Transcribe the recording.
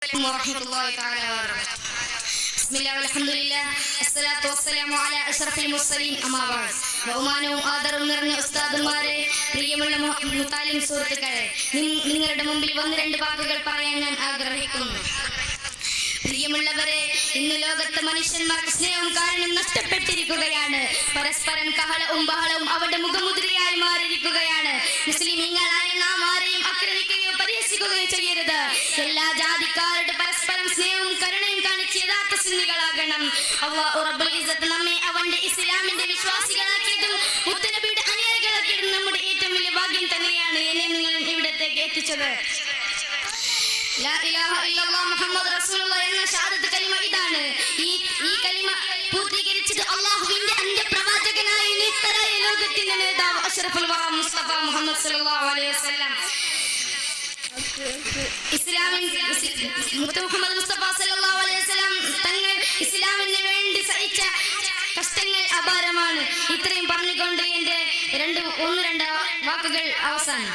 عليكم ورحمة الله تعالى وبركاته بسم الله والحمد لله الصلاة والسلام على أشرف المرسلين أما بعد ബഹുമാനവും ആദരവും നിറഞ്ഞ ഉസ്താദുമാരെ പ്രിയമുള്ള മു- മുത്താലിം സുഹൃത്തുക്കളെ നിങ്ങ- നിങ്ങളുടെ മുമ്പിൽ വന്ന് രണ്ട് വാക്കുകൾ പറയാൻ ഞാൻ ആഗ്രഹിക്കുന്നു പ്രിയമുള്ളവരെ ഇന്ന് ലോകത്ത് മനുഷ്യന്മാർക്ക് സ്നേഹം കാരണം നഷ്ടപ്പെട്ടിരിക്കുകയാണ് പരസ്പരം കഹളവും ബഹളവും അവരുടെ മുഖമുദ്രയായി മാറിയിരിക്കുകയാണ് മുസ്ലിമീങ്ങളായ നാം ആരെയും ആക്രമിക്കുകയോ പരിഹസിക്കുകയോ ചെയ്യരുത് എല്ലാ ജാതിക്കാരുടെ യഥാർത്ഥ സുന്നികളാകണം അള്ളാഹു റബ്ബുൽ ഇസ്സത്ത് നമ്മെ അവന്റെ ഇസ്ലാമിന്റെ വിശ്വാസികളാക്കിയതും മുത്തനബിയുടെ അനുയായികളാക്കിയതും നമ്മുടെ ഏറ്റവും വലിയ ഭാഗ്യം തന്നെയാണ്. എന്നെ നിങ്ങൾ ഇവിടത്തേക്ക് എത്തിച്ചത്. എന്ന ഷഹാദത്ത് കലിമ ഇതാണ്. ഈ ഈ കലിമ പൂർത്തീകരിച്ചത് അല്ലാഹുവിന്റെ അന്ത്യപ്രവാചകനായ നിസ്തരായ ലോകത്തിന്റെ നേതാവ് അഷ്റഫുൽ മുസ്തഫ മുഹമ്മദ് സല്ലല്ലാഹു അലൈഹി വസല്ലം. ഇസ്ലാമിൻ മുഹമ്മദ് മുസ്തഫ ഇസ്ലാമിന് വേണ്ടി സഹിച്ച കഷ്ടങ്ങൾ അപാരമാണ്. ഇത്രയും പറഞ്ഞുകൊണ്ട് എന്റെ രണ്ട് ഒന്ന് രണ്ട് വാക്കുകൾ അവസാനം.